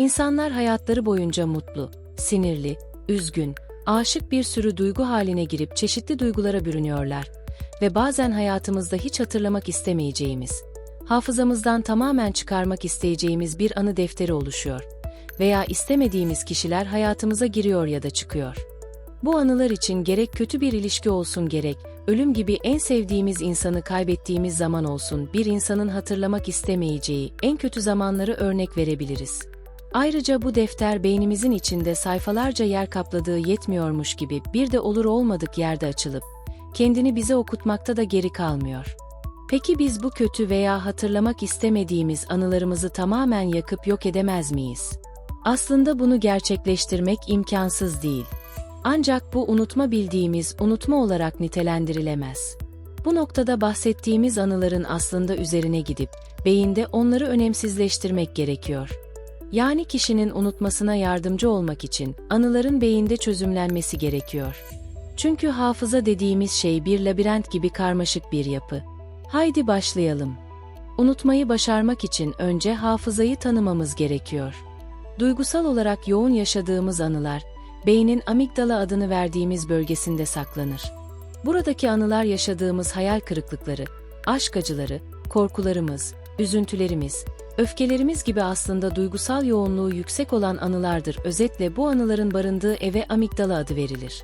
İnsanlar hayatları boyunca mutlu, sinirli, üzgün, aşık bir sürü duygu haline girip çeşitli duygulara bürünüyorlar ve bazen hayatımızda hiç hatırlamak istemeyeceğimiz, hafızamızdan tamamen çıkarmak isteyeceğimiz bir anı defteri oluşuyor veya istemediğimiz kişiler hayatımıza giriyor ya da çıkıyor. Bu anılar için gerek kötü bir ilişki olsun gerek, ölüm gibi en sevdiğimiz insanı kaybettiğimiz zaman olsun bir insanın hatırlamak istemeyeceği en kötü zamanları örnek verebiliriz. Ayrıca bu defter beynimizin içinde sayfalarca yer kapladığı yetmiyormuş gibi bir de olur olmadık yerde açılıp, kendini bize okutmakta da geri kalmıyor. Peki biz bu kötü veya hatırlamak istemediğimiz anılarımızı tamamen yakıp yok edemez miyiz? Aslında bunu gerçekleştirmek imkansız değil. Ancak bu unutma bildiğimiz unutma olarak nitelendirilemez. Bu noktada bahsettiğimiz anıların aslında üzerine gidip beyinde onları önemsizleştirmek gerekiyor. Yani kişinin unutmasına yardımcı olmak için anıların beyinde çözümlenmesi gerekiyor. Çünkü hafıza dediğimiz şey bir labirent gibi karmaşık bir yapı. Haydi başlayalım. Unutmayı başarmak için önce hafızayı tanımamız gerekiyor. Duygusal olarak yoğun yaşadığımız anılar, beynin amigdala adını verdiğimiz bölgesinde saklanır. Buradaki anılar yaşadığımız hayal kırıklıkları, aşk acıları, korkularımız, üzüntülerimiz, öfkelerimiz gibi aslında duygusal yoğunluğu yüksek olan anılardır. Özetle bu anıların barındığı eve amigdala adı verilir.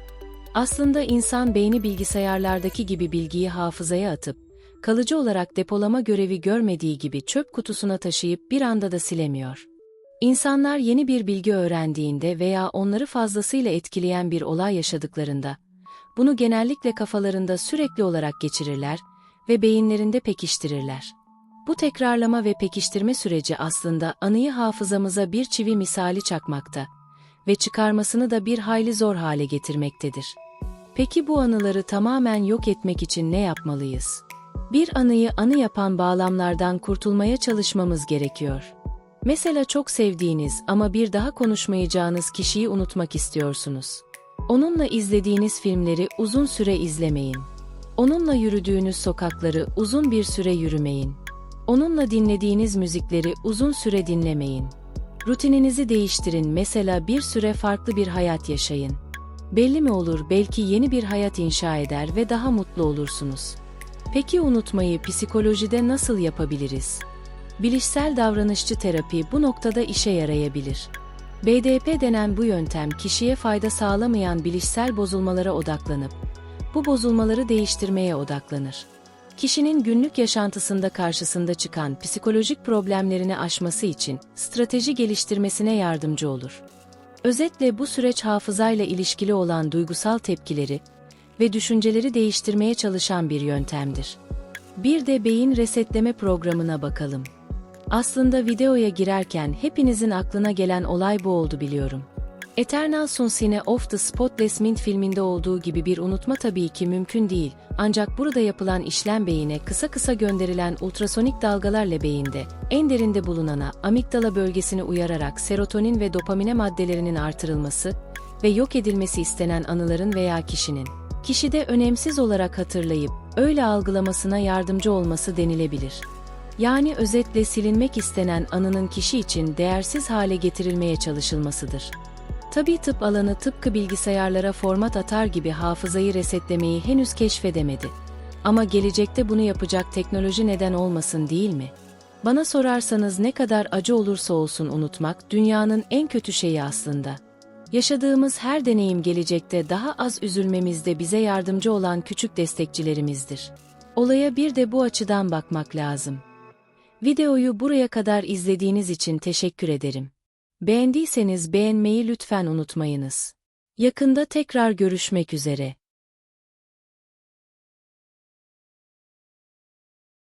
Aslında insan beyni bilgisayarlardaki gibi bilgiyi hafızaya atıp, kalıcı olarak depolama görevi görmediği gibi çöp kutusuna taşıyıp bir anda da silemiyor. İnsanlar yeni bir bilgi öğrendiğinde veya onları fazlasıyla etkileyen bir olay yaşadıklarında, bunu genellikle kafalarında sürekli olarak geçirirler ve beyinlerinde pekiştirirler. Bu tekrarlama ve pekiştirme süreci aslında anıyı hafızamıza bir çivi misali çakmakta ve çıkarmasını da bir hayli zor hale getirmektedir. Peki bu anıları tamamen yok etmek için ne yapmalıyız? Bir anıyı anı yapan bağlamlardan kurtulmaya çalışmamız gerekiyor. Mesela çok sevdiğiniz ama bir daha konuşmayacağınız kişiyi unutmak istiyorsunuz. Onunla izlediğiniz filmleri uzun süre izlemeyin. Onunla yürüdüğünüz sokakları uzun bir süre yürümeyin. Onunla dinlediğiniz müzikleri uzun süre dinlemeyin. Rutininizi değiştirin mesela bir süre farklı bir hayat yaşayın. Belli mi olur belki yeni bir hayat inşa eder ve daha mutlu olursunuz. Peki unutmayı psikolojide nasıl yapabiliriz? Bilişsel davranışçı terapi bu noktada işe yarayabilir. BDP denen bu yöntem kişiye fayda sağlamayan bilişsel bozulmalara odaklanıp, bu bozulmaları değiştirmeye odaklanır. Kişinin günlük yaşantısında karşısında çıkan psikolojik problemlerini aşması için strateji geliştirmesine yardımcı olur. Özetle bu süreç hafızayla ilişkili olan duygusal tepkileri ve düşünceleri değiştirmeye çalışan bir yöntemdir. Bir de beyin resetleme programına bakalım. Aslında videoya girerken hepinizin aklına gelen olay bu oldu biliyorum. Eternal Sunshine of the Spotless Mind filminde olduğu gibi bir unutma tabii ki mümkün değil, ancak burada yapılan işlem beyine kısa kısa gönderilen ultrasonik dalgalarla beyinde, en derinde bulunana, amigdala bölgesini uyararak serotonin ve dopamine maddelerinin artırılması ve yok edilmesi istenen anıların veya kişinin, kişide önemsiz olarak hatırlayıp, öyle algılamasına yardımcı olması denilebilir. Yani özetle silinmek istenen anının kişi için değersiz hale getirilmeye çalışılmasıdır. Tabii tıp alanı tıpkı bilgisayarlara format atar gibi hafızayı resetlemeyi henüz keşfedemedi. Ama gelecekte bunu yapacak teknoloji neden olmasın değil mi? Bana sorarsanız ne kadar acı olursa olsun unutmak dünyanın en kötü şeyi aslında. Yaşadığımız her deneyim gelecekte daha az üzülmemizde bize yardımcı olan küçük destekçilerimizdir. Olaya bir de bu açıdan bakmak lazım. Videoyu buraya kadar izlediğiniz için teşekkür ederim. Beğendiyseniz beğenmeyi lütfen unutmayınız. Yakında tekrar görüşmek üzere.